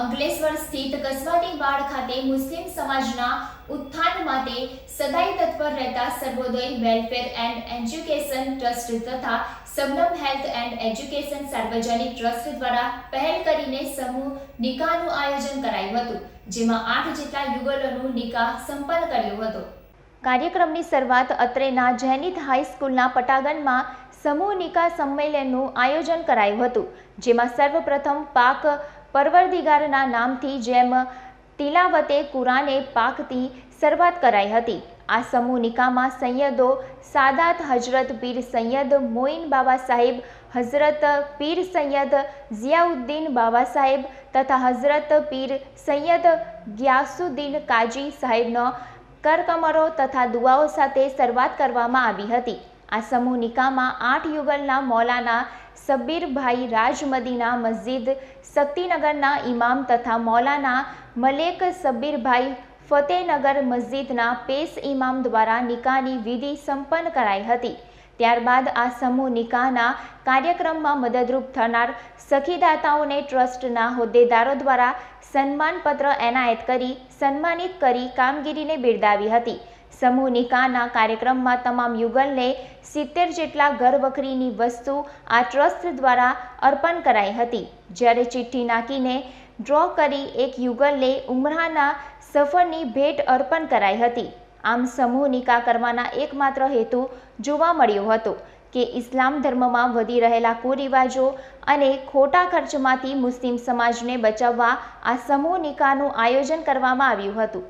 અંકલેશ્વર સ્થિત કસવાટી વાડ ખાતે મુસ્લિમ સમાજના ઉત્થાન માટે સદાય તત્પર રહેતા Sarvoday welfare and education trust તથા સબનમ હેલ્થ એન્ડ એજ્યુકેશન સાર્વજનિક ટ્રસ્ટ દ્વારા પહેલ કરીને સમૂહ નિકાહનું આયોજન કરાયું હતું, જેમાં આઠ જેટલા યુગલોનું નિકાહ સંપન્ન કર્યો હતો. કાર્યક્રમની શરૂઆત અત્રેના જૈનિત હાઈસ્કૂલના પટાગનમાં સમૂહ નિકાહ સંમેલનનું આયોજન કરાયું હતું, જેમાં સર્વપ્રથમ પાક પરવરદિગારના નામથી જેમ તિલાવતે કુરાને પાકથી શરૂઆત કરાઈ હતી. આ સમૂહ નિકામાં સૈયદો સાદાત હજરત પીર સૈયદ મોઇન બાબા સાહેબ, હઝરત પીર સૈયદ ઝિયાઉદ્દીન બાબા સાહેબ તથા હઝરત પીર સૈયદ ગ્યાસુદ્દીન કાજી સાહેબનો કરકમરો તથા દુઆઓ સાથે શરૂઆત કરવામાં આવી હતી. આ સમૂહ નિકામાં આઠ યુગલના મૌલાના સબ્બીરભાઈ રાજમદીના મસ્જિદ શક્તિનગરના ઇમામ તથા મૌલાના મલેક સબ્બીરભાઈ ફતેહનગર મસ્જિદના પેશ ઇમામ દ્વારા નિકાહની વિધિ સંપન્ન કરાઈ હતી. ત્યારબાદ આ સમૂહ નિકાહના કાર્યક્રમમાં મદદરૂપ થનાર સખીદાતાઓને ટ્રસ્ટના હોદ્દેદારો દ્વારા સન્માનપત્ર એનાયત કરી, સન્માનિત કરી કામગીરીને બિરદાવી હતી. સમૂહ નિકાહના કાર્યક્રમમાં તમામ યુગલને સિત્તેર જેટલા ઘરવખરીની વસ્તુ આ ટ્રસ્ટ દ્વારા અર્પણ કરાઈ હતી. જ્યારે ચિઠ્ઠી નાખીને ડ્રો કરી એક યુગલને ઉમરાના સફરની ભેટ અર્પણ કરાઈ હતી. આમ સમૂહ નિકાહ કરવાના એકમાત્ર હેતુ જોવા મળ્યો હતો કે ઇસ્લામ ધર્મમાં વધી રહેલા કુરિવાજો અને ખોટા ખર્ચમાંથી મુસ્લિમ સમાજને બચાવવા આ સમૂહ નિકાહનું આયોજન કરવામાં આવ્યું હતું.